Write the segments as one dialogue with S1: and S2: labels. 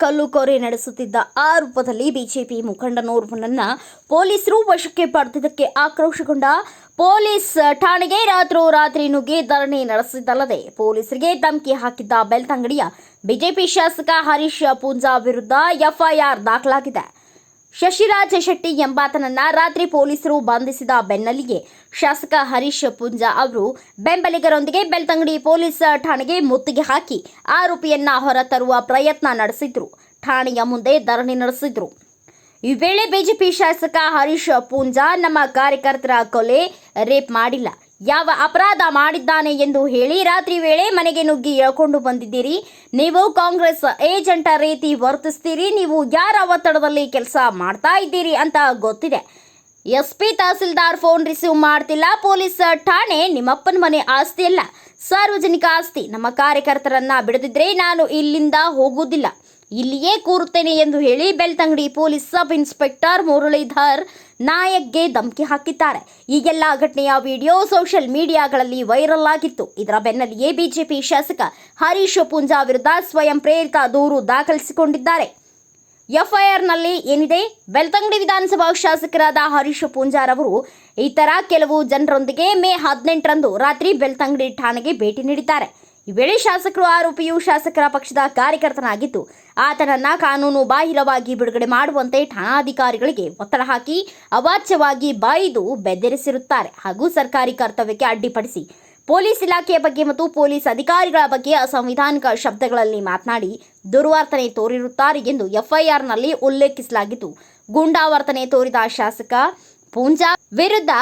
S1: ಕಲ್ಲುಕೋರೆ ನಡೆಸುತ್ತಿದ್ದ ಆರೋಪದಲ್ಲಿ ಬಿಜೆಪಿ ಮುಖಂಡನೋರ್ವನನ್ನ ಪೊಲೀಸರು ವಶಕ್ಕೆ ಪಡೆದಿದ್ದಕ್ಕೆ ಆಕ್ರೋಶಗೊಂಡ ಪೊಲೀಸ್ ಠಾಣೆಗೆ ರಾತ್ರೋರಾತ್ರಿ ನುಗ್ಗಿ ಧರಣಿ ನಡೆಸಿದ್ದಲ್ಲದೆ ಪೊಲೀಸರಿಗೆ ಧಮಕಿ ಹಾಕಿದ್ದ ಬೆಲ್ತಂಗಡಿಯ ಬಿಜೆಪಿ ಶಾಸಕ ಹರೀಶ್ ಪೂಂಜಾ ವಿರುದ್ಧ ಎಫ್ಐಆರ್ ದಾಖಲಾಗಿದೆ. ಶಶಿರಾಜ ಶೆಟ್ಟಿ ಎಂಬಾತನನ್ನ ರಾತ್ರಿ ಪೊಲೀಸರು ಬಂಧಿಸಿದ ಬೆನ್ನಲ್ಲಿಗೆ ಶಾಸಕ ಹರೀಶ್ ಪುಂಜಾ ಅವರು ಬೆಂಬಲಿಗರೊಂದಿಗೆ ಬೆಳ್ತಂಗಡಿ ಪೊಲೀಸ್ ಠಾಣೆಗೆ ಮುತ್ತಿಗೆ ಹಾಕಿ ಆರೋಪಿಯನ್ನ ಹೊರತರುವ ಪ್ರಯತ್ನ ನಡೆಸಿದ್ರು. ಠಾಣೆಯ ಮುಂದೆ ಧರಣಿ ನಡೆಸಿದ್ರು. ಈ ವೇಳೆ ಬಿಜೆಪಿ ಶಾಸಕ ಹರೀಶ್ ಪೂಂಜಾ ನಮ್ಮ ಕಾರ್ಯಕರ್ತರ ಕೊಲೆ ರೇಪ್ ಮಾಡಿಲ್ಲ. ಯಾವ ಅಪರಾಧ ಮಾಡಿದ್ದಾನೆ ಎಂದು ಹೇಳಿ ರಾತ್ರಿ ವೇಳೆ ಮನೆಗೆ ನುಗ್ಗಿ ಹೇಳ್ಕೊಂಡು ಬಂದಿದ್ದೀರಿ. ನೀವು ಕಾಂಗ್ರೆಸ್ ಏಜೆಂಟ ರೀತಿ ವರ್ತಿಸ್ತೀರಿ. ನೀವು ಯಾರ ಒತ್ತಡದಲ್ಲಿ ಕೆಲಸ ಮಾಡ್ತಾ ಇದ್ದೀರಿ ಅಂತ ಗೊತ್ತಿದೆ. S P tahsildar phone receive ಮಾಡ್ತಿಲ್ಲ. ಪೊಲೀಸ್ ಠಾಣೆ ನಿಮ್ಮಪ್ಪನ ಮನೆ ಆಸ್ತಿ ಅಲ್ಲ. ಸಾರ್ವಜನಿಕ ಆಸ್ತಿ. ನಮ್ಮ ಕಾರ್ಯಕರ್ತರನ್ನ ಬಿಡದಿದ್ರೆ ನಾನು ಇಲ್ಲಿಂದ ಹೋಗುವುದಿಲ್ಲ. ಇಲ್ಲಿಯೇ ಕೂರುತ್ತೇನೆ ಎಂದು ಹೇಳಿ Belthangady police sub inspector Muralidhar ನಾಯಕ್ಗೆ ಧಮಕಿ ಹಾಕಿದ್ದಾರೆ. ಈಗೆಲ್ಲ ಘಟನೆಯ ವಿಡಿಯೋ ಸೋಷಿಯಲ್ ಮೀಡಿಯಾಗಳಲ್ಲಿ ವೈರಲ್ ಆಗಿತ್ತು. ಇದರ ಬೆನ್ನಲ್ಲಿಯೇ ಬಿಜೆಪಿ ಶಾಸಕ ಹರೀಶ್ ಪೂಂಜಾ ವಿರುದ್ಧ ಸ್ವಯಂ ಪ್ರೇರಿತ ದೂರು ದಾಖಲಿಸಿಕೊಂಡಿದ್ದಾರೆ. ಎಫ್ಐಆರ್ನಲ್ಲಿ ಏನಿದೆ? ಬೆಳ್ತಂಗಡಿ ವಿಧಾನಸಭಾ ಶಾಸಕರಾದ ಹರೀಶ್ ಪೂಂಜಾರವರು ಇತರ ಕೆಲವು ಜನರೊಂದಿಗೆ ಮೇ ಹದಿನೆಂಟರಂದು ರಾತ್ರಿ ಬೆಳ್ತಂಗಡಿ ಠಾಣೆಗೆ ಭೇಟಿ ನೀಡಿದ್ದಾರೆ. ಈ ವೇಳೆ ಶಾಸಕರು ಆರೋಪಿಯು ಶಾಸಕರ ಪಕ್ಷದ ಕಾರ್ಯಕರ್ತನಾಗಿದ್ದು, ಆತನನ್ನ ಕಾನೂನು ಬಾಹಿರವಾಗಿ ಬಿಡುಗಡೆ ಮಾಡುವಂತೆ ಠಾಣಾಧಿಕಾರಿಗಳಿಗೆ ಒತ್ತಡ ಹಾಕಿ ಅವಾಚ್ಯವಾಗಿ ಬಾಯ್ದು ಬೆದರಿಸಿರುತ್ತಾರೆ ಹಾಗೂ ಸರ್ಕಾರಿ ಕರ್ತವ್ಯಕ್ಕೆ ಅಡ್ಡಿಪಡಿಸಿ ಪೊಲೀಸ್ ಇಲಾಖೆಯ ಬಗ್ಗೆ ಮತ್ತು ಪೊಲೀಸ್ ಅಧಿಕಾರಿಗಳ ಬಗ್ಗೆ ಅಸಂವಿಧಾನಿಕ ಶಬ್ದಗಳಲ್ಲಿ ಮಾತನಾಡಿ ದುರ್ವರ್ತನೆ ತೋರಿರುತ್ತಾರೆ ಎಂದು ಎಫ್ಐಆರ್ನಲ್ಲಿ ಉಲ್ಲೇಖಿಸಲಾಗಿದ್ದು, ಗೂಂಡಾವರ್ತನೆ ತೋರಿದ ಶಾಸಕ ಪೂಂಜಾ ವಿರುದ್ಧ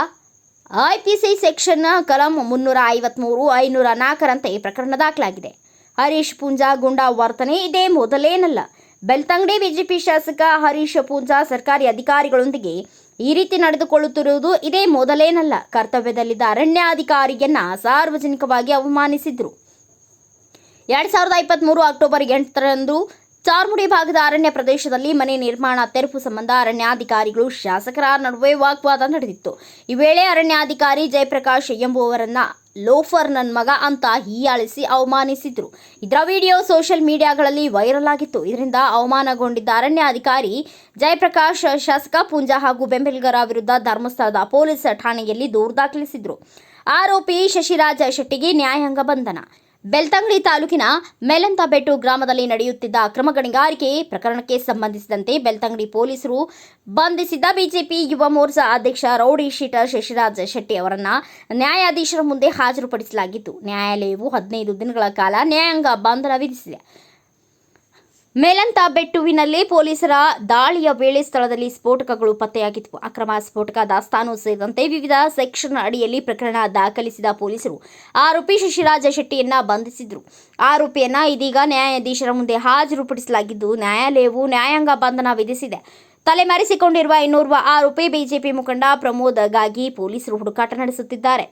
S1: ಐಪಿಸಿ ಸೆಕ್ಷನ್ ಕಲಂ ಮುನ್ನೂರ ಐವತ್ಮೂರು ಐನೂರ ನಾಲ್ಕರಂತೆ ಪ್ರಕರಣ ದಾಖಲಾಗಿದೆ. ಹರೀಶ್ ಪೂಂಜಾ ಗುಂಡಾ ವರ್ತನೆ ಇದೇ ಮೊದಲೇನಲ್ಲ. ಬೆಳ್ತಂಗಡಿ ಬಿಜೆಪಿ ಶಾಸಕ ಹರೀಶ್ ಪೂಂಜಾ ಸರ್ಕಾರಿ ಅಧಿಕಾರಿಗಳೊಂದಿಗೆ ಈ ರೀತಿ ನಡೆದುಕೊಳ್ಳುತ್ತಿರುವುದು ಇದೇ ಮೊದಲೇನಲ್ಲ. ಕರ್ತವ್ಯದಲ್ಲಿದ್ದ ಅರಣ್ಯಾಧಿಕಾರಿಯನ್ನ ಸಾರ್ವಜನಿಕವಾಗಿ ಅವಮಾನಿಸಿದ್ರು. ಎರಡ್ ಸಾವಿರದ ಇಪ್ಪತ್ತ್ಮೂರು ಅಕ್ಟೋಬರ್ ಎಂಟರಂದು ಚಾರ್ಮುಡಿ ಭಾಗದ ಅರಣ್ಯ ಪ್ರದೇಶದಲ್ಲಿ ಮನೆ ನಿರ್ಮಾಣ ತೆರವು ಸಂಬಂಧ ಅರಣ್ಯಾಧಿಕಾರಿಗಳು ಶಾಸಕರ ನಡುವೆ ವಾಗ್ವಾದ ನಡೆದಿತ್ತು. ಈ ವೇಳೆ ಅರಣ್ಯಾಧಿಕಾರಿ ಜಯಪ್ರಕಾಶ್ ಎಂಬುವವರನ್ನ ಲೋಫರ್ ನನ್ ಮಗ ಅಂತ ಹೀಯಾಳಿಸಿ ಅವಮಾನಿಸಿದ್ರು. ಇದರ ವಿಡಿಯೋ ಸೋಷಿಯಲ್ ಮೀಡಿಯಾಗಳಲ್ಲಿ ವೈರಲ್ ಆಗಿತ್ತು. ಇದರಿಂದ ಅವಮಾನಗೊಂಡಿದ್ದ ಅರಣ್ಯಾಧಿಕಾರಿ ಜಯಪ್ರಕಾಶ್, ಶಾಸಕ ಪೂಂಜಾ ಹಾಗೂ ಬೆಂಬಲಿಗರ ವಿರುದ್ಧ ಧರ್ಮಸ್ಥಳದ ಪೊಲೀಸ್ ಠಾಣೆಯಲ್ಲಿ ದೂರು ದಾಖಲಿಸಿದ್ರು. ಆರೋಪಿ ಶಶಿರಾಜ ಶೆಟ್ಟಿಗೆ ನ್ಯಾಯಾಂಗ ಬಂಧನ. ಬೆಳ್ತಂಗಡಿ ತಾಲೂಕಿನ ಮೇಲಂತಬೆಟ್ಟು ಗ್ರಾಮದಲ್ಲಿ ನಡೆಯುತ್ತಿದ್ದ ಅಕ್ರಮ ಗಣಿಗಾರಿಕೆ ಪ್ರಕರಣಕ್ಕೆ ಸಂಬಂಧಿಸಿದಂತೆ ಬೆಳ್ತಂಗಡಿ ಪೊಲೀಸರು ಬಂಧಿಸಿದ್ದ ಬಿಜೆಪಿ ಯುವ ಮೋರ್ಚಾ ಅಧ್ಯಕ್ಷ ರೌಡಿ ಶೀಟರ್ ಶಶಿರಾಜ್ ಶೆಟ್ಟಿ ಅವರನ್ನ ನ್ಯಾಯಾಧೀಶರ ಮುಂದೆ ಹಾಜರುಪಡಿಸಲಾಗಿತ್ತು. ನ್ಯಾಯಾಲಯವು ಹದಿನೈದು ದಿನಗಳ ಕಾಲ ನ್ಯಾಯಾಂಗ ಬಂಧನ ವಿಧಿಸಿದೆ. ಮೇಲಂತ ಬೆಟ್ಟುವಿನಲ್ಲಿ ಪೊಲೀಸರ ದಾಳಿಯ ವೇಳೆ ಸ್ಥಳದಲ್ಲಿ ಸ್ಫೋಟಕಗಳು ಪತ್ತೆಯಾಗಿತ್ತು ಅಕ್ರಮ ಸ್ಫೋಟಕ ದಾಸ್ತಾನು ಸೇರಿದಂತೆ ವಿವಿಧ ಸೆಕ್ಷನ್ ಅಡಿಯಲ್ಲಿ ಪ್ರಕರಣ ದಾಖಲಿಸಿದ ಪೊಲೀಸರು ಆರೋಪಿ ಶಶಿರಾಜ ಶೆಟ್ಟಿಯನ್ನ ಬಂಧಿಸಿದ್ರು. ಆರೋಪಿಯನ್ನ ಇದೀಗ ನ್ಯಾಯಾಧೀಶರ ಮುಂದೆ ಹಾಜರುಪಡಿಸಲಾಗಿದ್ದು, ನ್ಯಾಯಾಲಯವು ನ್ಯಾಯಾಂಗ ಬಂಧನ ವಿಧಿಸಿದೆ. ತಲೆಮರೆಸಿಕೊಂಡಿರುವ ಇನ್ನೋರ್ವ ಆರೋಪಿ ಬಿಜೆಪಿ ಮುಖಂಡ ಪ್ರಮೋದ್ಗಾಗಿ ಪೊಲೀಸರು ಹುಡುಕಾಟ ನಡೆಸುತ್ತಿದ್ದಾರೆ.